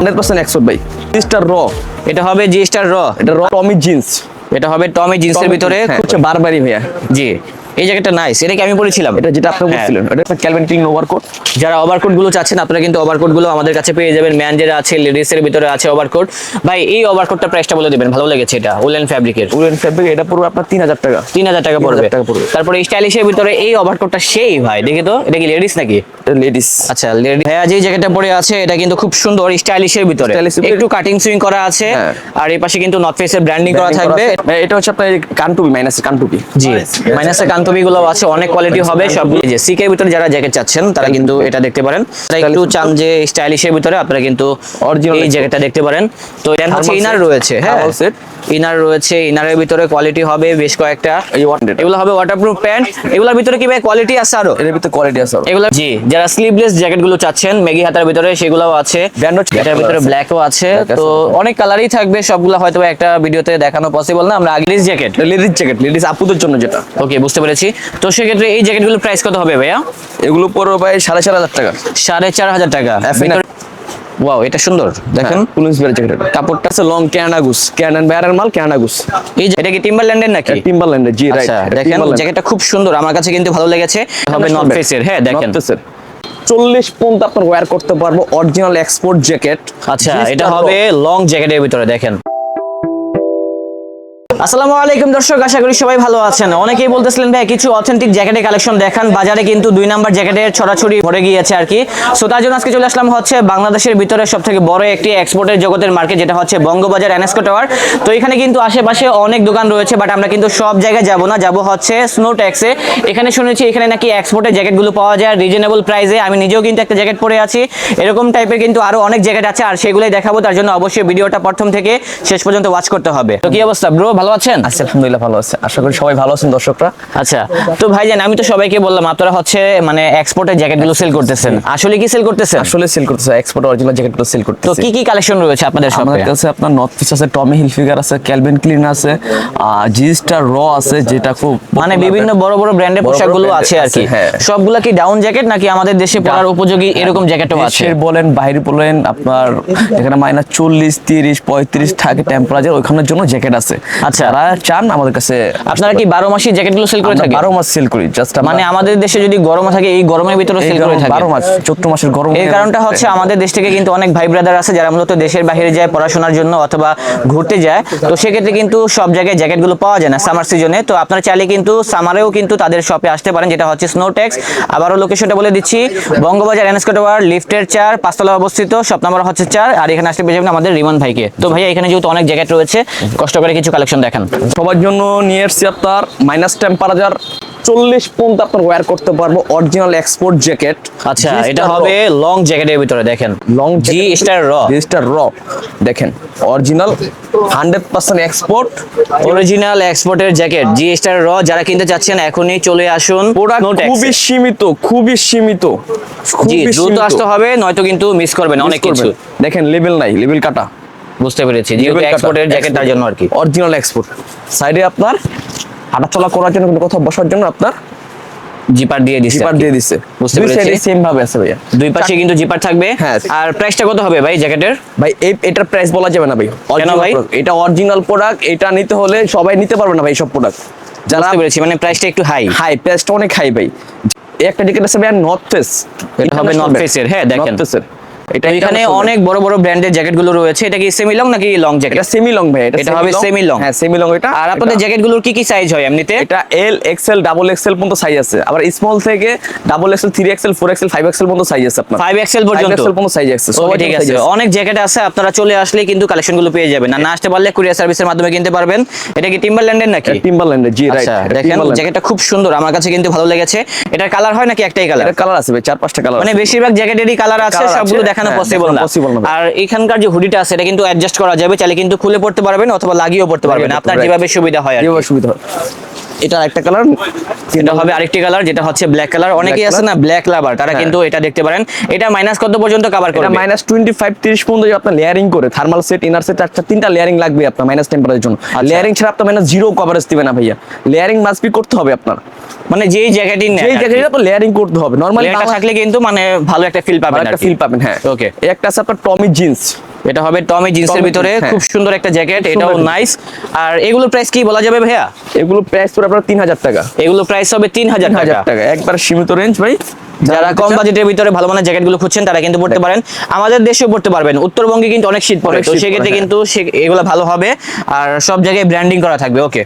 Hundred percent একশো ভাই। জিনিসটা র এটা হবে র এটা র টমি জিন্স। এটা হবে টমি জিন্সের ভিতরে হচ্ছে বারবারই ভাইয়া। জি। এই জায়গাটা নাইস এটা কি আমি বলেছিলাম। এটা যেটা আপনি হ্যাঁ। বলছিলেন এটা একটা ক্যালভিন ক্লিন ওভারকোট যারা ওভারকোটগুলো চাচ্ছেন আপনারা কিন্তু ওভারকোটগুলো আমাদের কাছে পেয়ে যাবেন। ম্যান যেটা আছে লেডিস এর ভিতরে আছে ওভারকোট ভাই এই ওভারকোটটা প্রাইসটা বলে দিবেন ভালো লেগেছে এটা উলেন ফ্যাব্রিকের উলেন ফেব্রিক এটা পুরো আপনার তিন হাজার টাকা। তিন হাজার টাকা পড়বে। 3000 টাকা পড়বে। তারপরে স্টাইলিশের ভিতরে এই ওভারকোটটা সেই ভাই দেখি তো এটা কি লেডিস নাকি? লেডিস আচ্ছা লেডি ভাইয়া যে জ্যাকেটটা পরে আছে এটা কিন্তু খুব সুন্দর স্টাইলিশের ভিতরে। একটু কাটিং সুইং করা আছে হ্যাঁ। আর এই পাশে কিন্তু নর্থ ফেসের ব্র্যান্ডিং করা থাকবে। এটা হচ্ছে আপনার কানটুপি মাইনাস কানটুপি। জি মাইনাসের কান্তবি গুলো আছে অনেক কোয়ালিটি হবে সবগুলো যে সিকের ভিতরে যারা জ্যাকেট চাচ্ছেন তারা কিন্তু এটা দেখতে পারেন। একটু চান যে স্টাইলিশের ভিতরে আপনারা কিন্তু Original এই। জ্যাকেটটা দেখতে পারেন। তো এর হচ্ছে ইনার রয়েছে হ্যাঁ। ইনার রয়েছে ইনারের ভিতরে কোয়ালিটি হবে বেশ কয়েকটা। এগুলো হবে ওয়াটারপ্রুফ প্যান্ট এগুলোর ভিতরে কি ভাই কোয়ালিটি আছে আরও? এর ভিতরে কোয়ালিটি আছে আরও। এগুলো জি যারা স্লিভলেস জ্যাকেটগুলো চাচ্ছেন মেগি হাতার ভিতরে সেগুলোও আছে। এটার ভিতরে। ব্ল্যাকও আছে। তো অনেক কালারই থাকবে সবগুলো হয়তো একটা ভিডিওতে দেখানো পসিবল না। আমরা আগের জ্যাকেট লেডিস জ্যাকেট লেডিস আপুদের জন্য যেটা। ওকে বুঝতে পেরেছি তো সেক্ষেত্রে এই জ্যাকেটগুলোর প্রাইস কত হবে ভাইয়া? এগুলো পড়বে ভাই সাড়ে চার হাজার টাকা। সাড়ে চার হাজার টাকা। ওয়াও এটা সুন্দর। দেখেন। পুলিশ বের জ্যাকেট কাপড়টা আছে লং ক্যানাগুস ক্যানান ব্যারের মাল ক্যানাগুস এই এটা কি টিম্বারল্যান্ডের নাকি? টিম্বারল্যান্ডের জি রাইট আচ্ছা দেখেন জ্যাকেটটা খুব সুন্দর। আমার কাছে কিন্তু ভালো লেগেছে। হবে নর্থ ফেসের হ্যাঁ দেখেন। চল্লিশ পর্যন্ত আপনার ওয়্যার করতে পারব। অরিজিনাল এক্সপোর্ট জ্যাকেট আচ্ছা এটা হবে লং জ্যাকেটের ভিতরে দেখেন। আসসালামু আলাইকুম দর্শক, আশা করি সবাই ভালো আছেন। অনেকেই বলতেছিলেন, ভাই, কিছু অথেন্টিক জ্যাকেটের কালেকশন দেখান। বাজারে কিন্তু দুই নাম্বার জ্যাকেটের ছড়াছড়ি ভরে গিয়েছে আর কি। সো তার জন্য আজকে চলে আসলাম হচ্ছে বাংলাদেশের ভিতরে সব থেকে বড় একটি এক্সপোর্টের জগতের মার্কেট যেটা হচ্ছে বঙ্গবাজার এনএসকো টাওয়ার তো এখানে কিন্তু আশেপাশে অনেক দোকান রয়েছে বাট আমরা কিন্তু সব জায়গায় যাব না। যাব হচ্ছে স্নো ট্যাক্সে এখানে শুনেছি, এখানে নাকি এক্সপোর্টের জ্যাকেটগুলো পাওয়া যায় রিজনেবল প্রাইসে আমি নিজেও কিন্তু একটা জ্যাকেট পরে আছি। এরকম টাইপের কিন্তু আরও অনেক জ্যাকেট আছে, আর সেগুলোই দেখাবো। তার জন্য অবশ্যই ভিডিওটা প্রথম থেকে শেষ পর্যন্ত ওয়াচ করতে হবে। তো কি অবস্থা ব্রো ভালো আছেন? আচ্ছা আলহামদুলিল্লাহ ভালো আছে। আশা করি সবাই ভালো আছেন দর্শকরা। আচ্ছা তো ভাইজান আমি তো সবাইকে বললাম আপনারা হচ্ছে মানে এক্সপোর্টের জ্যাকেটগুলো সেল করতেছেন। আসলে কি সেল করতেছেন? আসলে সেল করতেছে এক্সপোর্ট অরিজিনাল জ্যাকেটগুলো সেল তো কি কি কালেকশন রয়েছে আপনাদের শপে আমাদের কাছে আপনার নর্থ ফিস আছে টমি হিলফিগার আছে ক্যালভিন ক্লিন আছে জি স্টার র আছে যেটা খুব মানে বিভিন্ন বড় বড় ব্র্যান্ডের পোশাকগুলো আছে আর কি। হ্যাঁ। সবগুলা কি ডাউন জ্যাকেট নাকি আমাদের দেশে পরার উপযোগী এরকম জ্যাকেটও আছে? বলেন বাইরে বলেন আপনার এখানে মাইনাস চল্লিশ তিরিশ পঁয়ত্রিশ থাকে টেম্পারেচার ওইখানের জন্য জ্যাকেট আছে। আচ্ছা। যারা চান আমাদের কাছে। আপনারা কি বারো মাসি জ্যাকেটগুলো সেল করে থাকেন? বারো মাস সেল করি জাস্ট মানে আমাদের দেশে যদি গরম থাকে এই গরমের ভিতরে সেল করে থাকে বারো মাস চৈত্র মাসের গরম কারণটা হচ্ছে আমাদের দেশ থেকে কিন্তু অনেক ভাই ব্রাদার আছে যারা মূলত দেশের বাইরে যায় পড়াশোনার জন্য অথবা ঘুরতে যায়। তো সেক্ষেত্রে কিন্তু সব জায়গায় জ্যাকেটগুলো পাওয়া যায় না সামার সিজনে তো আপনারা চাইলে কিন্তু সামারেও কিন্তু তাদের শপে আসতে পারেন যেটা হচ্ছে স্নোটেক্স আবারও লোকেশনটা বলে দিচ্ছি বঙ্গবাজার এনএসকো টাওয়ার লিফটের চার পাঁচতলা অবস্থিত শপ নাম্বার হচ্ছে চার আর এখানে আসতে পেয়ে যাবেন আমাদের রিমান ভাইকে। তো ভাইয়া এখানে যেহেতু অনেক জ্যাকেট রয়েছে কষ্ট করে কিছু কালেকশন দেখান। সবার জন্য নিয়ে এসছি আপনার মাইনাস টেম্পারেচার চল্লিশ পর্যন্ত আপনার ওয়্যার করতে পারব অরিজিনাল এক্সপোর্ট জ্যাকেট আচ্ছা এটা হবে লং জ্যাকেটের ভিতরে দেখেন। লং জি স্টার র জিনিসটা র দেখেন original hundred percent export original এক্সপোর্টের জ্যাকেট জি স্টার র যারা কিনতে চাচ্ছেন এখনই চলে আসুন প্রোডাক্ট। খুবই সীমিত খুবই সীমিত। জি দ্রুত আসতে হবে নয়তো কিন্তু মিস করবেন অনেক কিছু। দেখেন লেভেল নাই লেভেল কাটা। বুঝতে পেরেছি যেহেতু এক্সপোর্টের জ্যাকেট তার জন্য আর কি অরিজিনাল এক্সপোর্ট সাইডে আপনার হাঁটাচলা করার জন্য কোনো কোথাও বসার জন্য আপনার জিপার দিয়ে দিচ্ছে জিপার দিয়ে দিছে। বুঝতে পেরেছি। সেম ভাবে আছে ভাইয়া। দুই পাশে কিন্তু জিপার থাকবে। হ্যাঁ। আর প্রাইসটা কত হবে ভাই জ্যাকেটের ভাই এই এটার প্রাইস বলা যাবে না ভাই। Original ভাই? এটা অরিজিনাল প্রোডাক্ট এটা নিতে হলে সবাই নিতে পারবে না ভাই সব প্রোডাক্ট যারা বুঝতে পেরেছি মানে প্রাইসটা একটু হাই হাই প্রাইসটা অনেক হাই ভাই। একটা জ্যাকেট আছে ভাই নর্থ ফেস এটা হবে নর্থ এর, হ্যাঁ, দেখেন। নর্থ ফেসের এটা এখানে অনেক বড় বড় ব্র্যান্ডের জ্যাকেটগুলো রয়েছে। এটা কি সেমি লং নাকি লং জ্যাকেট এটা সেমি লং ভাই এটা হবে semi long। হ্যাঁ সেমি লং এটা। আর আপনাদের জ্যাকেটগুলোর কি কি সাইজ হয় এমনিতে? এটা এল এক্সেল ডাবল এক্সেল পর্যন্ত সাইজ আছে। আবার স্মল থেকে double XL three XL four XL five XL পর্যন্ত সাইজ আছে আপনার। ফাইভ এক্সেল পর্যন্ত? পর্যন্ত সাইজ আছে। ঠিক আছে। অনেক জ্যাকেট আছে আপনারা চলে আসলে কিন্তু কালেকশনগুলো পেয়ে যাবেন। আর না আসতে পারলে কুরিয়ার সার্ভিসের মাধ্যমে কিনতে পারবেন। এটা কি টিম্বারল্যান্ডের নাকি? টিম্বারল্যান্ডের জি রাইট আচ্ছা দেখেন জ্যাকেটটা খুব সুন্দর। আমার কাছে কিন্তু ভালো লেগেছে। এটার কালার হয় নাকি একটাই কালার কালার আছে ভাই চার পাঁচটা কালার মানে বেশিরভাগ জ্যাকেটেরই কালার আছে সবগুলো সবগুলো দেখানো হ্যাঁ, পসিবল না। আর এখানকার যে হুডিটা আছে এটা কিন্তু অ্যাডজাস্ট করা যাবে। চাইলে কিন্তু খুলে পড়তে পারবেন অথবা লাগিয়েও পড়তে পারবেন। আপনার যেভাবে সুবিধা হয় আর সুবিধা হয়। এটা একটা কালার এটা হবে আরেকটি কালার যেটা হচ্ছে ব্ল্যাক কালার অনেকেই আছে না ব্ল্যাক লাভার তারা হ্যাঁ। কিন্তু এটা দেখতে পারেন। এটা মাইনাস কত পর্যন্ত কভার এটা করবে? মাইনাস টোয়েন্টি ফাইভ তিরিশ পর্যন্ত যদি আপনার লেয়ারিং করে থার্মাল সেট ইনার সেট চারটা তিনটা লেয়ারিং লাগবে আপনার মাইনাস টেম্পারের জন্য। আচ্ছা। লেয়ারিং ছাড়া আপনার মাইনাস জিরো কভারেজ দিবে না ভাইয়া। লেয়ারিং মাস্ট বি করতে হবে আপনার। মানে যেই জ্যাকেটই নেয় এই জায়গায় আপনার লেয়ারিং করতে হবে। নরমালি লেয়ারটা থাকলে কিন্তু মানে ভালো একটা ফিল পাবেন একটা ফিল পাবেন হ্যাঁ। ওকে এই একটা আছে আপনার টমি জিন্স এটা হবে টমি জিন্সের ভিতরে। হ্যাঁ। খুব সুন্দর একটা জ্যাকেট এটাও নাইস আর এগুলোর প্রাইস কি বলা যাবে ভাইয়া? এগুলো প্রাইস পুরো আপনার তিন হাজার টাকা। এগুলো প্রাইস হবে তিন হাজার টাকা। একবার সীমিত রেঞ্জ ভাই। যারা কম বাজেটের ভিতরে ভালো মানের জ্যাকেটগুলো খুঁজছেন তারা কিন্তু পড়তে পারেন। আমাদের দেশেও পড়তে পারবেন। উত্তরবঙ্গে কিন্তু অনেক শীত পড়ে। তো সেক্ষেত্রে কিন্তু সে- এগুলো ভালো হবে। আর সব জায়গায় ব্র্যান্ডিং করা থাকবে। ওকে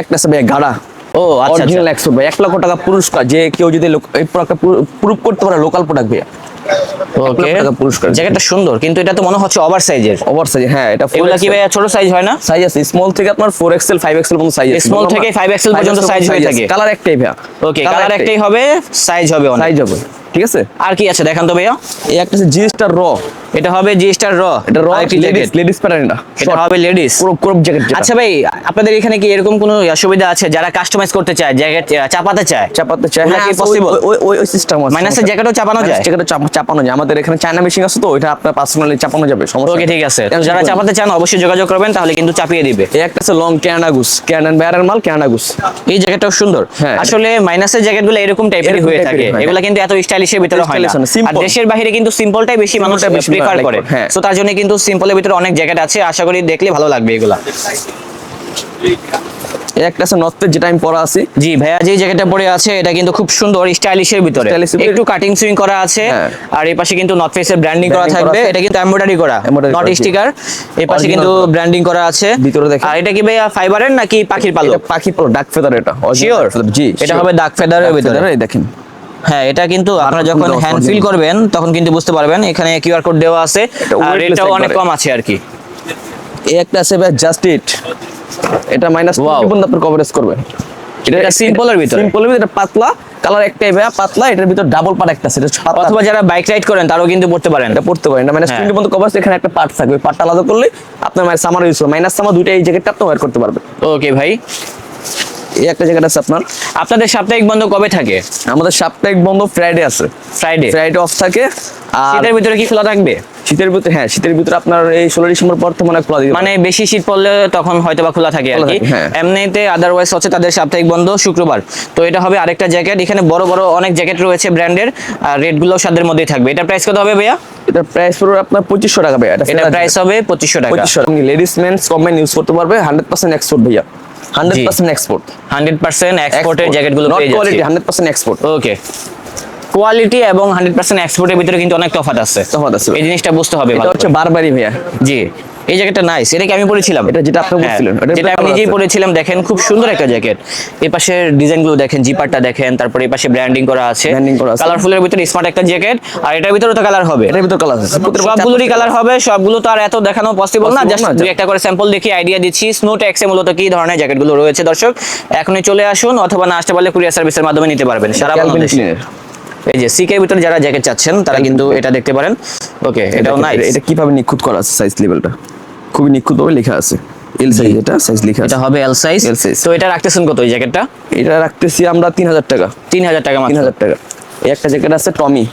একটা আছে গাড়া। ও আচ্ছা অরিজিনাল একশো ভাই এক লক্ষ টাকা পুরস্কার যে কেউ যদি এই প্রোডাক্টটা প্রুভ করতে পারে লোকাল প্রোডাক্ট ভাইয়া। ওকে পুরস্কার। জ্যাকেটটা সুন্দর কিন্তু এটা তো মনে হচ্ছে ওভার সাইজের ওভার সাইজ হ্যাঁ এটা এগুলো কি ভাইয়া ছোট সাইজ হয় না? সাইজ আছে স্মল থেকে আপনার ফোর এক্সেল ফাইভ এক্সেল পর্যন্ত সাইজ আছে। Small থেকে 5XL পর্যন্ত size হয়ে থাকে। কালার একটাই ভাইয়া। ওকে কালার একটাই। হবে সাইজ হবে অনেক। সাইজ হবে। ঠিক আছে? আর কি আছে? দেখান তো ভাইয়া। এই একটা আছে জি স্টার র এটা হবে জি স্টার র এটা র আরেকটি লেডিস জ্যাকেট লেডিস প্যাটার্ন এটা হবে লেডিস পুরো ক্রপ জ্যাকেট আচ্ছা ভাই আপনাদের এখানে কি এরকম কোনো সুবিধা আছে? যারা কাস্টমাইজ করতে চায় জ্যাকেট চাপাতে চায়? চাপাতে চাই ওগুলা হ্যাঁ কি আছে, ওই- ওই- ওই সিস্টেম আছে। মাইনাসের জ্যাকেটও চাপানো যায়? জ্যাকেটও চাপানো যায়। আমাদের এখানে চায়না মেশিন আছে তো এটা আপনার পার্সোনালি চাপানো যাবে সমস্যা ওকে ঠিক আছে। যারা চাপাতে চান অবশ্যই যোগাযোগ করবেন তাহলে কিন্তু চাপিয়ে দিবে। এই একটা আছে লং ক্যানাডা গুস ক্যানান ব্যারের মাল ক্যানাডা গুস এই জ্যাকেটটাও সুন্দর। হ্যাঁ। আসলে মাইনাসের জ্যাকেটগুলো এরকম টাইপের হয়ে থাকে। এগুলো কিন্তু এত স্টাইলিশের ভিতরে হয় না। আর। দেশের বাইরে কিন্তু সিম্পলটাই বেশি মানুষ প্রিফার করে। করে, হ্যাঁ। সো তার জন্য কিন্তু সিম্পলের ভিতরে অনেক জ্যাকেট আছে। আশা করি দেখলে ভালো লাগবে এগুলা। একটা আছে নর্থের যেটা আমি পরা আছি। জি ভাইয়া যে জ্যাকেটটা পরে আছে এটা কিন্তু খুব সুন্দর স্টাইলিশের ভিতরে। একটু কাটিং সুইং করা আছে। হ্যাঁ। আর এই পাশে কিন্তু নর্থ ফেসের ব্র্যান্ডিং করা থাকবে। এটা কিন্তু এমব্রয়ডারি করা নট স্টিকার এই পাশে কিন্তু ব্র্যান্ডিং করা আছে। ভিতরে দেখেন। আর এটা কি ভাইয়া ফাইবারের নাকি পাখির পালক? এটা পাখি পলো ডাক ফেদার এটা শিওর জি এটা হবে ডাক ফেদারের ভিতরে। দেখেন। হ্যাঁ এটা কিন্তু আপনারা যখন হ্যান্ড ফিল করবেন তখন কিন্তু বুঝতে পারবেন এখানে কিউআর কোড দেওয়া আছে আর এটাও অনেক কম আছে আর কি। এই একটা আছে জাস্ট ইট এটা মাইনাস. পর্যন্ত আপনি কভারেজ করবেন এটা এর ভিতরে? সিম্পলের ভিতরে পাতলা কালার একটাই ভাই পাতলা এটার ভিতরে ডাবল পার্ট একটা আছে এটা অথবা যারা বাইক রাইড করেন তারাও কিন্তু পড়তে পারেন। এটা পড়তে পারেন না মাইনাস হ্যাঁ। পর্যন্ত কভার এখানে একটা পার্ট থাকবে। পার্টটা আলাদা করলে আপনার মানে সামার ইউজ হবে। মাইনাস সামার দুইটা এই জ্যাকেটটা আপনি ওয়ার করতে পারবেন ওকে ভাই। এই একটা জ্যাকেট আছে আপনার। আপনাদের সাপ্তাহিক বন্ধ কবে থাকে? আমাদের সাপ্তাহিক বন্ধ ফ্রাইডে আছে। ফ্রাইডে ফ্রাইডে অফ থাকে। আর শীতের ভিতরে কি খোলা থাকবে? শীতের ভিতরে হ্যাঁ শীতের ভিতরে আপনার এই ষোলো ডিসেম্বর পর তো মনে খোলা দিবে মানে বেশি শীত পড়লে তখন হয়তো বা খোলা থাকে আর কি। হ্যাঁ। এমনিতে আদারওয়াইজ হচ্ছে তাদের সাপ্তাহিক বন্ধ শুক্রবার। তো এটা হবে আরেকটা জ্যাকেট এখানে বড় বড় অনেক জ্যাকেট রয়েছে ব্র্যান্ডের আর রেটগুলো সাদের মধ্যেই থাকবে। এটা প্রাইস কত হবে ভাইয়া? এটা প্রাইস পড়বে আপনার পঁচিশশো টাকা ভাইয়া। এটা প্রাইস হবে পঁচিশশো টাকা। পঁচিশশো টাকা। লেডিস মেন্স কম্বাইন ইউজ করতে পারবে। হান্ড্রেড পার্সেন্ট এক্সপোর্ট ভাইয়া। হান্ড্রেড জি। পার্সেন্ট এক্সপোর্ট হান্ড্রেড পার্সেন্ট এক্সপোর্টের জ্যাকেটগুলো পেয়ে কোয়ালিটি যাচ্ছে hundred percent export okay quality এবং হান্ড্রেড পার্সেন্ট এক্সপোর্টের ভিতরে কিন্তু অনেক তফাৎ আছে। তফাৎ আছে। এই জিনিসটা বুঝতে হবে এটা হচ্ছে বারবারই ভাইয়া। জি। এই জ্যাকেটটা নাইস এটা কি আমি পরেছিলাম? এটা যেটা আপনি হ্যাঁ, বলছিলেন, যেটা আমি নিজেই। পরেছিলাম দেখেন খুব সুন্দর একটা জ্যাকেট এই পাশের ডিজাইনগুলো দেখেন জিপারটা দেখেন তারপরে এই পাশে ব্র্যান্ডিং করা আছে। কালারফুলের ভিতরে স্মার্ট একটা জ্যাকেট আর এটার ভিতরে তো কালার হবে। এটার ভিতরে কালার আছে। সবগুলোরই কালার হবে সবগুলো তো আর এত দেখানো পসিবল না জাস্ট দুই একটা করে স্যাম্পল দেখি আইডিয়া দিচ্ছি। স্নো ট্যাক্সে মূলত কি ধরনের জ্যাকেটগুলো রয়েছে দর্শক? এখনই চলে আসুন অথবা না আসতে পারলে কুরিয়ার সার্ভিসের মাধ্যমে নিতে পারবেন সারা বাংলাদেশে। এই যে সিকের ভিতরে যারা জ্যাকেট চাচ্ছেন তারা কিন্তু এটা দেখতে পারেন। ওকে এটাও নাইস এটা কীভাবে নিখুঁত করা আছে সাইজ লেভেলটা খুবই নিখুঁত ভাবে লেখা আছে। এল সাইজ এটা সাইজ লেখা এটা হবে এল সাইজ L size। তো এটা রাখতেছেন কত এই জ্যাকেটটা এটা রাখতেছি আমরা তিন হাজার টাকা। তিন হাজার টাকা তিন মাত্র হাজার টাকা। এই একটা জ্যাকেট আছে টমি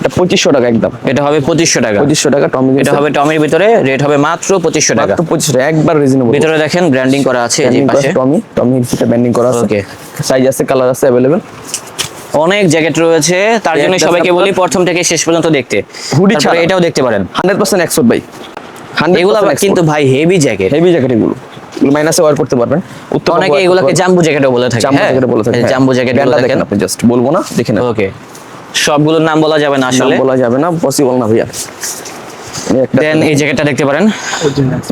এটা পঁচিশশো টাকা একদম। এটা হবে পঁচিশশো টাকা। পঁচিশশো টাকা টমি এটা হবে টমির ভিতরে রেট হবে মাত্র পঁচিশশো টাকা। মাত্র পঁচিশশো একবার রিজনেবল ভিতরে দেখেন ব্র্যান্ডিং করা আছে এই যে পাশে। টমি টমি সেটা ব্যান্ডিং করা আছে। Okay. সাইজ আছে কালার আছে অ্যাভেলেবেল অনেক জ্যাকেট রয়েছে তার জন্য সবাইকে বলি প্রথম থেকে শেষ পর্যন্ত দেখতে। তারপরে ছাড়া। এটাও দেখতে পারেন। হান্ড্রেড পার্সেন্ট এক্সপোর্ট ভাই। এগুলো কিন্তু ভাই হেভি জ্যাকেট হেভি জ্যাকেট এগুলো। মাইনাসে ওয়ার করতে পারবেন। উত্তম অনেকে এগুলোকে জাম্বু জ্যাকেটও বলে থাকে জাম্বু? জ্যাকেট বলে থাকে। জাম্বু জ্যাকেট দেখেন দেখেন আপনি জাস্ট বলব না দেখে নেন। ওকে সবগুলোর নাম বলা যাবে না আসলে। বলা যাবে না পসিবল না ভাইয়া। দেন এই জ্যাকেটটা দেখতে পারেন।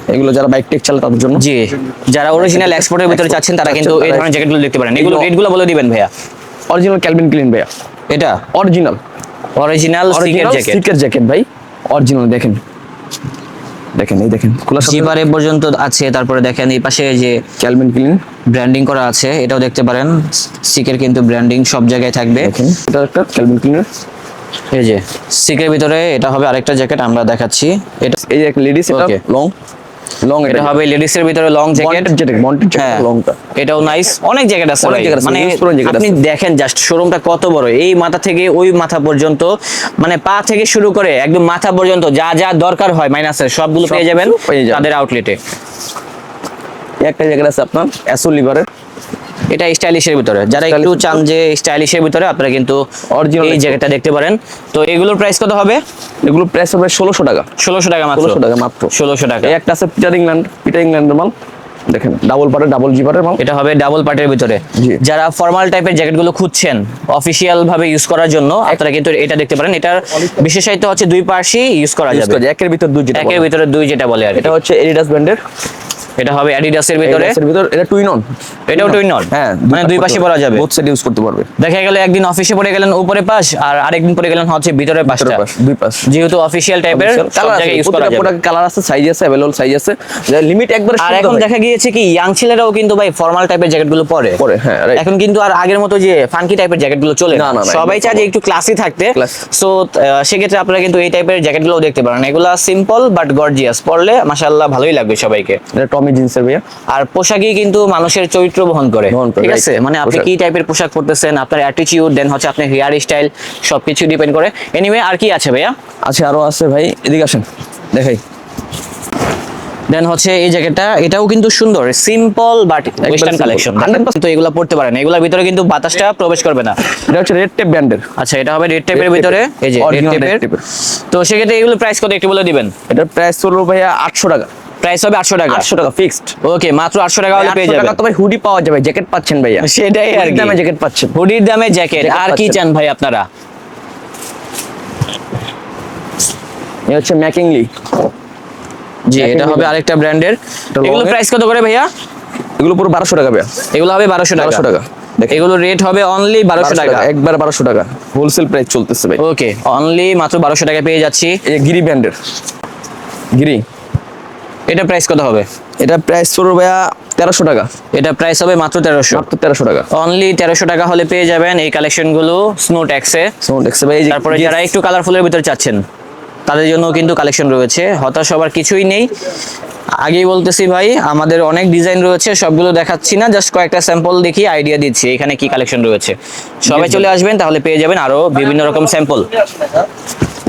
এগুলো যারা বাইক টেক চালায় তাদের জন্য। জি। যারা অরিজিনাল এক্সপোর্টের ভিতরে চাচ্ছেন তারা কিন্তু এই ধরনের জ্যাকেটগুলো দেখতে পারেন। এগুলো এগুলো- রেটগুলো বলে দিবেন ভাইয়া। অরিজিনাল ক্যালভিন ক্লিন ভাইয়া। এটা? অরিজিনাল অরিজিনাল সিকের জ্যাকেট সিকের জ্যাকেট ভাই। অরিজিনাল দেখেন। দেখেন এই দেখেন। জিপারে পর্যন্ত আছে তারপরে দেখেন এই পাশে যে ক্যালভিন ক্লিন ব্র্যান্ডিং করা আছে এটাও দেখতে পারেন। সিকের কিন্তু ব্র্যান্ডিং সব জায়গায় থাকবে। দেখেন এটা একটা ক্যালভিন ক্লিনের এই যে সিকের ভিতরে এটা হবে আরেকটা জ্যাকেট আমরা দেখাচ্ছি। এটা এই যে লেডিস এটা লং লং এটা হবে লেডিস এর ভিতরে লং জ্যাকেট জ্যাকেট জ্যাকেট এটাও নাইস অনেক জ্যাকেট আছে ভাই। মানে আপনি দেখেন জাস্ট শোরুমটা কত বড়। এই মাথা থেকে ওই মাথা পর্যন্ত মানে পা থেকে শুরু করে একদম মাথা পর্যন্ত যা যা দরকার হয় মাইনাসের সবগুলো পেয়ে সব যাবেন পেয়ে যাবেন। তাদের আউটলেটে একটা জ্যাকেট আছে আপনার অ্যাসো লিভারের এটা স্টাইলিশের ভিতরে। যারা একটু চান যে স্টাইলিশের ভিতরে আপনারা কিন্তু অরিজিনাল এই। জ্যাকেটটা দেখতে পারেন। তো এগুলোর প্রাইস কত হবে? এগুলো প্রাইস হবে ষোলোশো টাকা। ষোলোশো টাকা মাত্র। ষোলোশো টাকা মাত্র। ষোলোশো টাকা। এই একটা আছে পিটার ইংল্যান্ড পিটার ইংল্যান্ডের মাল। দেখেন ডাবল পারে ডাবল জিপারের মাল। এটা হবে ডাবল পার্টের ভিতরে। যারা ফর্মাল টাইপের জ্যাকেটগুলো খুঁজছেন অফিসিয়াল ভাবে ইউজ করার জন্য আপনারা কিন্তু এটা দেখতে পারেন। এটার বিশেষায়িত হচ্ছে দুই পাশই ইউজ করা যাবে। করা একের ভিতর দুই যেটা একের ভিতরে দুই যেটা বলে আর এটা হচ্ছে এডিডাস ব্র্যান্ডের এটা হবে অ্যাডিডাসের ভিতরে এডিডাসের ভিতর এটা টুইন অন এটাও টুইন নট হ্যাঁ মানে দুই পাশে পরা যাবে বোথ সাইড ইউজ করতে পারবে দেখা গেল একদিন অফিসে পড়ে গেলেন উপরে পাশ আর আরেকদিন পড়ে গেলেন হচ্ছে ভিতরে পাশটা ভিতরের পাশ, দুই পাশ যেহেতু অফিসিয়াল টাইপের সব কালার আছে জায়গায় ইউজ করা প্রত্যেকটা যাবে প্রোডাক্ট কালার আছে সাইজ আছে अवेलेबल সাইজ আছে লিমিট একবার আর এখন দেখা গিয়েছে কি ইয়াং ছেলেরাও কিন্তু ভাই ফর্মাল টাইপের জ্যাকেট গুলো পরে পরে, হ্যাঁ, right. এখন কিন্তু আর আগের মতো যে ফাঙ্কি টাইপের জ্যাকেট গুলো চলে না না, না, না, সবাই একদম চায় যে একটু ক্লাসি থাকতে Class। সো সেক্ষেত্রে আপনারা কিন্তু এই টাইপের জ্যাকেট গুলো দেখতে পারেন এগুলা সিম্পল বাট গর্জিয়াস পরলে মাশাআল্লাহ ভালোই লাগবে সবাইকে এটা টমি জিন্সের ভাইয়া আর পোশাকই কিন্তু মানুষের চরিত্র বহন করে। ঠিক আছে? মানে আপনি কি টাইপের পোশাক পরতেছেন? আপনার অ্যাটিটিউড দেন হচ্ছে আপনার হেয়ার স্টাইল সবকিছু ডিপেন্ড করে। এনিওয়ে আর কি আছে ভাইয়া? আছে আরও আছে ভাই। এদিকে আসেন দেখাই। দেন হচ্ছে এই জ্যাকেটটা এটাও কিন্তু সুন্দর। সিম্পল বাট ওয়েস্টার্ন কালেকশন 100% তো এগুলো পড়তে পারেন এগুলোর ভিতরে কিন্তু বাতাসটা প্রবেশ করবে না। এটা হচ্ছে রেড টেপ ব্র্যান্ডের আচ্ছা এটা হবে রেড Red ভিতরে? এই যে রেড tape-এর। তো সেক্ষেত্রে এগুলো প্রাইস কত একটু বলে দিবেন? এটার প্রাইস পড়ল ভাইয়া আটশো টাকা। প্রাইস হবে আটশো টাকা। আটশো টাকা ফিক্সড ওকে মাত্র আটশো টাকা হলে পেয়ে টাকা যাবেন তো ভাই হুডি পাওয়া যাবে জ্যাকেট পাচ্ছেন ভাইয়া। সেটাই আর দামে জ্যাকেট পাচ্ছেন। হুডির দামে জ্যাকেট আর কি চান ভাই আপনারা? এই হচ্ছে ম্যাকিংলি জি এটা হবে আরেকটা ব্র্যান্ডের এগুলো প্রাইস কত করে ভাইয়া? এগুলো পুরো বারোশো টাকা ভাইয়া। এগুলো হবে বারোশো টাকা। 1200 টাকা। এগুলো রেট হবে অনলি বারোশো টাকা। একবার বারোশো টাকা। হোলসেল প্রাইস চলতেছে ভাই। ওকে অনলি মাত্র বারোশো টাকা পেয়ে যাচ্ছি। গিরি ব্র্যান্ডের গিরি। এটা প্রাইস কত হবে? এটা প্রাইস পড়বে ভাইয়া তেরোশো টাকা। এটা প্রাইস হবে মাত্র তেরোশো। মাত্র তেরোশো টাকা। অনলি তেরোশো টাকা হলে পেয়ে যাবেন এই কালেকশনগুলো স্নো ট্যাক্সে স্নো ট্যাক্সে ভাই তারপরে যারা একটু কালারফুলের ভিতরে চাচ্ছেন তাদের জন্য কিন্তু কালেকশন রয়েছে। হতাশ হবার কিছুই নেই। আগেই বলতেছি ভাই আমাদের অনেক ডিজাইন রয়েছে সবগুলো দেখাচ্ছি না জাস্ট কয়েকটা স্যাম্পল দেখি আইডিয়া দিচ্ছি এখানে কি কালেকশন রয়েছে। সবাই চলে আসবেন তাহলে পেয়ে যাবেন আরও বিভিন্ন রকম স্যাম্পল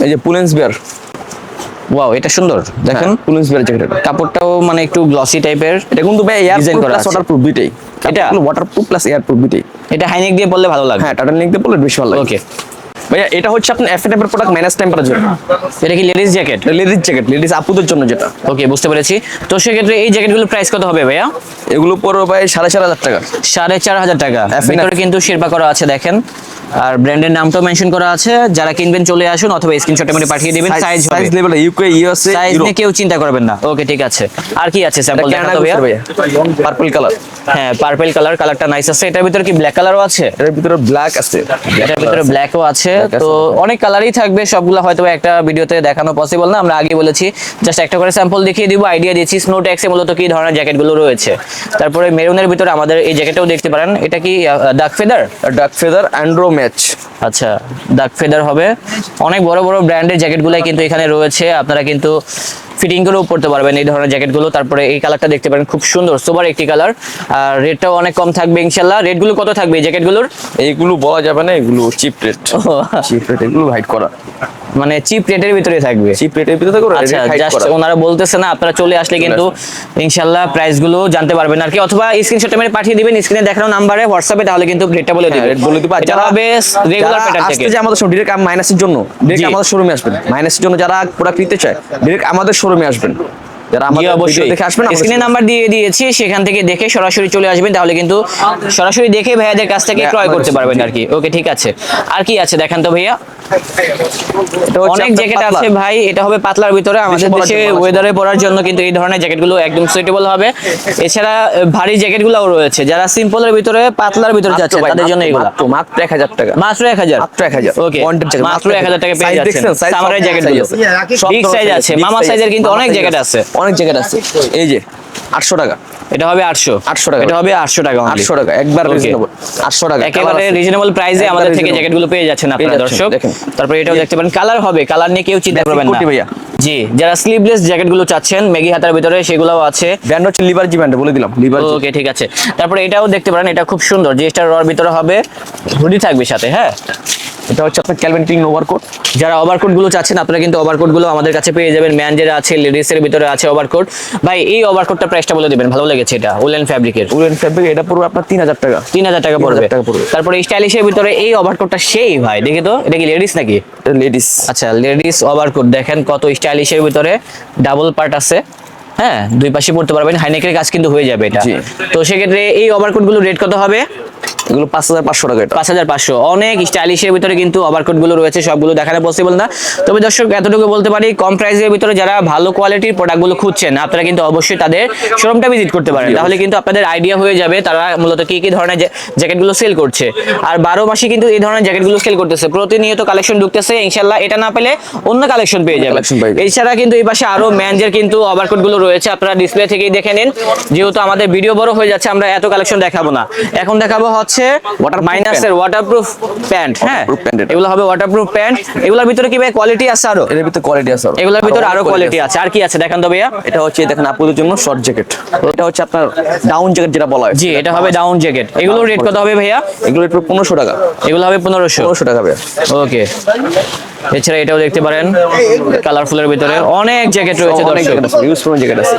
এই যে পুলেন্স বিয়ার ওয়াও এটা সুন্দর। দেখেন? পুলেন্স বিয়ার জ্যাকেট কাপড়টাও মানে একটু গ্লসি টাইপের এটা কিন্তু ভাই এয়ার প্রুফ করা আছে। ওয়াটার প্রুফ দুইটাই এটা? প্লাস এটা হাইনেক দিয়ে ভালো লাগবে হ্যাঁ টাটা লিঙ্ক দিয়ে বেশি ভালো লাগে। ওকে ভাইয়া এটা হচ্ছে আপনার এফ টাইপের প্রোডাক্ট মাইনাস টেম্পারেচার এটা কি ladies jacket ladies jacket ladies আপুদের জন্য যেটা। ওকে বুঝতে পেরেছি। তো সেক্ষেত্রে এই জ্যাকেটগুলোর প্রাইস কত হবে ভাইয়া? এগুলো পড়বে ভাই সাড়ে চার হাজার টাকা। সাড়ে চার হাজার টাকা। ভিতরে কিন্তু শিরপা করা আছে দেখেন। আর ব্র্যান্ডের নামটাও মেনশন করা আছে। যারা কিনবেন চলে আসুন অথবা স্ক্রিনশটের মধ্যে পাঠিয়ে দিবেন। Size size level UK USA size নিয়ে কেউ চিন্তা করবেন না। ওকে ঠিক আছে। আর কি আছে? স্যাম্পল দেখা তো ভাইয়া ভাইয়া। পার্পল কালার হ্যাঁ পার্পল কালার কালারটা নাইস আছে। এটার ভিতরে কি ব্ল্যাক কালারও আছে? এর ভিতরে ব্ল্যাক আছে। এটার ভিতরে ব্ল্যাকও আছে। তো অনেক কালারই থাকবে। সবগুলো হয়তো একটা ভিডিওতে দেখানো পসিবল না। আমরা আগে বলেছি জাস্ট একটা করে স্যাম্পল দেখিয়ে দিব। আইডিয়া দিয়েছি স্নো ট্যাক্সে মূলত কি ধরনের জ্যাকেটগুলো রয়েছে। তারপরে মেরুনের ভিতরে আমাদের এই জ্যাকেটটাও দেখতে পারেন। এটা কি ডাক ফেদার ডার্ক ফেদার অ্যান্ড্রো ম্যাচ। আচ্ছা ডাক ফেদার হবে। অনেক বড় বড় ব্র্যান্ডের জ্যাকেটগুলাই কিন্তু এখানে রয়েছে। আপনারা কিন্তু ফিটিং করেও পড়তে পারবেন এই ধরনের জ্যাকেটগুলো। তারপরে এই কালারটা দেখতে পারেন খুব সুন্দর সোবার একটি কালার। আর রেটটাও অনেক কম থাকবে ইনশাল্লাহ রেটগুলো কত থাকবে এই জ্যাকেটগুলোর? এইগুলো বলা যাবে না এগুলো চিপ রেট। চিপ রেট এগুলো হাইড করা। মানে চিপ রেটের ভিতরে থাকবে। চিপ রেটের ভিতরে করে আচ্ছা জাস্ট ওনারা বলতেছে না আপনারা চলে আসলে কিন্তু ইনশাল্লাহ প্রাইসগুলো জানতে পারবেন আর কি। অথবা স্ক্রিনশটে মেরে পাঠিয়ে দিবেন স্ক্রিনে দেখানো নাম্বারে হোয়াটসঅ্যাপে তাহলে কিন্তু রেটটা বলে হ্যাঁ, দিবেন rate বলে দিবা। এটা যারা রেগুলার প্যাটার্ন থেকে। যে আমাদের শোরুম ডিরেক্ট মাইনাসের জন্য ডিরেক্ট আমাদের শোরুমে আসবেন। মাইনাসের জন্য যারা প্রোডাক্ট নিতে চায় ডিরেক্ট আমাদের শোরুমে আসবেন। যারা জি আমাদের অবশ্যই দেখে আসবেন স্ক্রিনে নাম্বার দিয়ে দিয়েছি সেখান থেকে দেখে সরাসরি চলে আসবেন তাহলে কিন্তু সরাসরি দেখে ভাইয়াদের কাছ থেকে হ্যাঁ, ক্রয় করতে পারবেন আর কি। ওকে ঠিক আছে। আর কি আছে দেখেন তো ভাইয়া? অনেক জ্যাকেট পাতলা। আছে ভাই এটা হবে পাতলার ভিতরে। আমাদের দেশে ওয়েদারে পরার জন্য কিন্তু এই ধরনের জ্যাকেটগুলো একদম সুইটেবল হবে। এছাড়া ভারী জ্যাকেটগুলোও রয়েছে। যারা সিম্পলের ভিতরে পাতলার ভিতরে যাচ্ছে তাদের জন্য এগুলো। মাত্র মাত্র এক হাজার টাকা। মাত্র এক হাজার? মাত্র এক হাজার। ওকে মাত্র এক হাজার টাকা পেয়ে যাচ্ছেন। সামারের জ্যাকেট size বিগ সাইজ আছে। মামা সাইজের কিন্তু অনেক জ্যাকেট আছে। অনেক জ্যাকেট আছে। এই যে আটশো টাকা। এটা হবে আটশো। 800 টাকা। এটা হবে আটশো টাকা আটশো টাকা একবার রিজনেবল আটশো টাকা। একেবারে রিজনেবল প্রাইসে আমাদের থেকে reasonable। জ্যাকেটগুলো পেয়ে যাচ্ছেন আপনারা দর্শক। দেখেন। তারপরে এটাও দেখতে পারেন। কালার হবে কালার নিয়ে কেউ চিন্তা করবেন না। কোটি ভাইয়া। জি যারা স্লিভলেস জ্যাকেটগুলো চাচ্ছেন মেগি হাতার ভিতরে সেগুলোও আছে। ব্র্যান্ড হচ্ছে লিভার জি ব্র্যান্ড বলে দিলাম লিভার ওকে ঠিক আছে। তারপরে এটাও দেখতে পারেন এটা খুব সুন্দর। জিনিসটা রর ভিতরে হবে হুডি থাকবে সাথে হ্যাঁ? এটা হচ্ছে আপনার ক্যালভিন ক্লিন ওভারকোট যারা ওভারকোটগুলো চাচ্ছেন আপনারা কিন্তু ওভারকোটগুলো আমাদের কাছে পেয়ে যাবেন। ম্যানজের আছে লেডিস এর ভিতরে আছে ওভারকোট ভাই এই ওভারকোটটা প্রাইসটা বলে দিবেন ভালো লেগেছে এটা উলেন ফ্যাব্রিকের উলেন ফ্যাব্রিক এটা পুরো আপনার তিন হাজার টাকা। তিন হাজার টাকা পড়বে। 3000 টাকা পড়বে। তারপরে স্টাইলিশের ভিতরে এই ওভারকোটটা সেই ভাই দেখি তো এটা কি লেডিস নাকি? লেডিস আচ্ছা লেডিস ওভারকোট দেখেন কত স্টাইলিশের ভিতরে ডাবল পার্ট আছে। হ্যাঁ দুই পাশে পড়তে পারবেন হাইনেকের কাজ কিন্তু হয়ে যাবে এটা। তো সেক্ষেত্রে এই ওভারকোটগুলো রেট কত হবে? এগুলো পাঁচ হাজার পাঁচশো টাকা পাঁচ হাজার পাঁচশো। অনেক স্টাইলিশের ভিতরে কিন্তু ওভারকোটগুলো রয়েছে সবগুলো দেখানো পসিবল না। তবে দর্শক এতটুকু বলতে পারি কম প্রাইসের ভিতরে যারা ভালো কোয়ালিটির প্রোডাক্টগুলো খুঁজছেন আপনারা কিন্তু অবশ্যই তাদের শোরুমটা ভিজিট করতে পারেন। তাহলে কিন্তু আপনাদের আইডিয়া হয়ে যাবে তারা মূলত কি কি ধরনের জ্যাকেটগুলো সেল করছে। আর বারো মাসে কিন্তু এই ধরনের জ্যাকেটগুলো সেল করতেছে। প্রতিনিয়ত কালেকশন ঢুকতেছে ইনশাল্লাহ এটা না পেলে অন্য কালেকশন পেয়ে যাবে। এছাড়া কিন্তু এই পাশে আরও ম্যানজের কিন্তু ওভারকোটগুলো রয়েছে আপনারা ডিসপ্লে থেকেই দেখে নিন। যেহেতু আমাদের ভিডিও বড় হয়ে যাচ্ছে আমরা এত কালেকশন দেখাবো না। এখন দেখাবো হচ্ছে মাইনাস মাইনাসের ওয়াটারপ্রুফ প্যান্ট হ্যাঁ? এগুলো হবে ওয়াটারপ্রুফ প্যান্ট এগুলোর ভিতরে কি ভাই কোয়ালিটি আছে আরও? এর ভিতরে কোয়ালিটি আছে আরও। এগুলোর ভিতরে আরও কোয়ালিটি আছে। আর কি আছে দেখেন তো ভাইয়া? এটা হচ্ছে দেখেন আপুদের জন্য শর্ট জ্যাকেট এটা হচ্ছে আপনার ডাউন জ্যাকেট যেটা বলা হয়। জি এটা হবে ডাউন জ্যাকেট এগুলোর রেট কত হবে ভাইয়া? এগুলো রেট পনেরোশো টাকা। এগুলো হবে 1500 1500 টাকা ভাইয়া। ওকে এছাড়া এটাও দেখতে পারেন কালারফুলের ভিতরে অনেক জ্যাকেট রয়েছে অনেক জ্যাকেট আছে ইউজ জ্যাকেট আছে।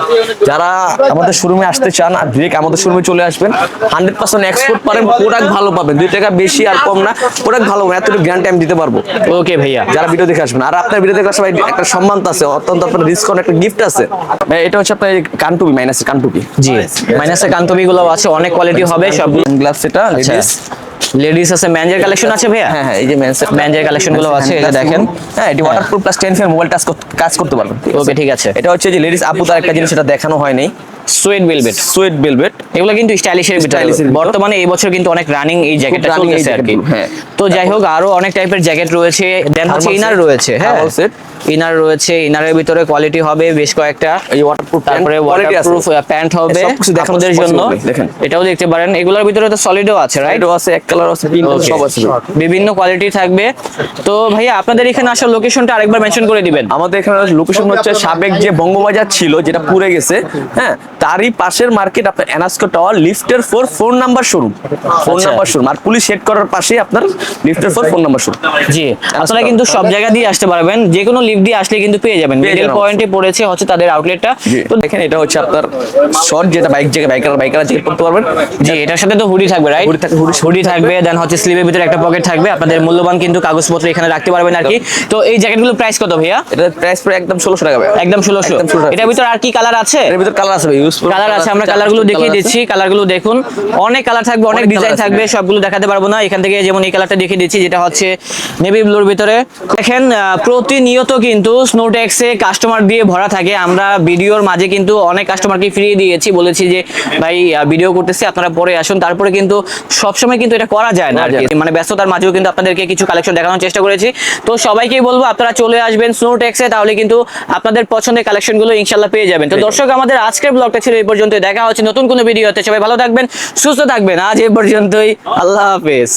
যারা আমাদের শোরুমে আসতে চান আর ডিরেক্ট আমাদের শোরুমে চলে আসবেন হান্ড্রেড পার্সেন্ট এক্সপোর্ট পারেন প্রোডাক্ট ভালো পাবেন। দুই টাকা বেশি আর কম না প্রোডাক্ট ভালো পাবেন এতটুকু গ্যারান্টি আমি দিতে পারব। ওকে ভাইয়া। যারা ভিডিও দেখে আসবেন আর আপনার ভিডিও দেখে আসবে একটা সম্মান আছে অত্যন্ত আপনার ডিসকাউন্ট একটা গিফট আছে। এটা হচ্ছে আপনার কানটুপি মাইনাসের কানটুপি। জি। মাইনাসের কান্তবি গুলো আছে অনেক কোয়ালিটি হবে সবগুলো গ্লাস সেটা আচ্ছা। লেডিস লেডিস আছে ম্যানজের কালেকশন আছে ভাইয়া? হ্যাঁ হ্যাঁ এই যে collection গুলো আছে, এই যে দেখেন। হ্যাঁ এটি waterproof plus ten mobile touch কাজ করতে পারবেন ওকে ঠিক আছে। এটা হচ্ছে যে লেডিস আপু তার একটা জিনিস সেটা দেখানো হয়নি সুয়েট ভেলভেট সুয়েট ভেলভেট এগুলো কিন্তু স্টাইলিশের ভিতরে। বর্তমানে এই বছর কিন্তু অনেক রানিং এই জ্যাকেটটা চলতেছে আর কি। হ্যাঁ। তো যাই হোক আরও অনেক টাইপের জ্যাকেট রয়েছে দেন হচ্ছে ইনার রয়েছে হ্যাঁ। ইনার রয়েছে ইনারের ভিতরে কোয়ালিটি হবে বেশ কয়েকটা। এই ওয়াটারপ্রুফ তারপরে ওয়াটারপ্রুফ প্যান্ট হবে আপনাদের জন্য। দেখেন। এটাও দেখতে পারেন। এগুলোর ভিতরে তো সলিডও আছে রাইট আছে এক কালার আছে. সব আছে। বিভিন্ন কোয়ালিটি থাকবে। তো ভাইয়া আপনাদের এখানে আসার লোকেশনটা আরেকবার মেনশন করে দিবেন। আমাদের এখানে লোকেশন হচ্ছে সাবেক যে বঙ্গবাজার ছিল যেটা পুড়ে গেছে হ্যাঁ তারই পাশের মার্কেট আপনার এনাস্কো টাওয়ার লিফটের four phone number showroom phone. Number showroom আর পুলিশ হেড করার পাশেই আপনার লিফটের ফোর ফোন নাম্বার শোরুম জি আপনারা কিন্তু সব জায়গা দিয়ে আসতে পারবেন। যে কোনো লিফট দিয়ে আসলে কিন্তু পেয়ে যাবেন। মিডল পয়েন্টে পড়েছে হচ্ছে তাদের আউটলেটটা তো দেখেন এটা হচ্ছে আপনার শর্ট যেটা বাইক জায়গায় বাইকার বাইকার জ্যাকেট করতে পারবেন। জি এটার সাথে তো হুডি থাকবে রাইট হুডি থাকবে দেন হচ্ছে স্লিভের ভিতরে একটা পকেট থাকবে। আপনাদের মূল্যবান কিন্তু কাগজপত্র এখানে রাখতে পারবেন আর কি। তো এই জ্যাকেটগুলোর প্রাইস কত ভাইয়া? এটা প্রাইস পড়ে একদম ষোলোশো টাকা ভাই একদম ষোলোশো। একদম 1600 এটার ভিতরে আর কি কালার আছে? এর ভিতর কালার আছে ভাই ইউজ কালার আছে আমরা কালারগুলো দেখিয়ে দিচ্ছি কালারগুলো দেখুন। অনেক কালার থাকবে অনেক ডিজাইন থাকবে সবগুলো দেখাতে পারব না। এখান থেকে যেমন এই কালারটা দেখিয়ে দিচ্ছি যেটা হচ্ছে নেভি ব্লুর ভিতরে। দেখেন প্রতিনিয়ত কিন্তু স্নোটেক্সে কাস্টমার দিয়ে ভরা থাকে। আমরা ভিডিওর মাঝে কিন্তু অনেক কাস্টমারকে ফিরিয়ে দিয়েছি। বলেছি যে ভাই ভিডিও করতেছি আপনারা পরে আসুন। তারপরে কিন্তু সবসময় কিন্তু এটা করা যায় না। মানে ব্যস্ততার মাঝেও কিন্তু আপনাদেরকে কিছু কালেকশন দেখানোর চেষ্টা করেছি। তো সবাইকেই বলব আপনারা চলে আসবেন স্নোটেক্সে তাহলে কিন্তু আপনাদের পছন্দের কালেকশনগুলো ইনশাল্লাহ পেয়ে যাবেন। তো দর্শক আমাদের আজকের ব্লগটা ছিল এই পর্যন্ত দেখা হচ্ছে নতুন কোনো ভিডিওতে সবাই ভালো থাকবেন সুস্থ থাকবেন। আজ এই পর্যন্তই। আল্লাহ হাফেজ।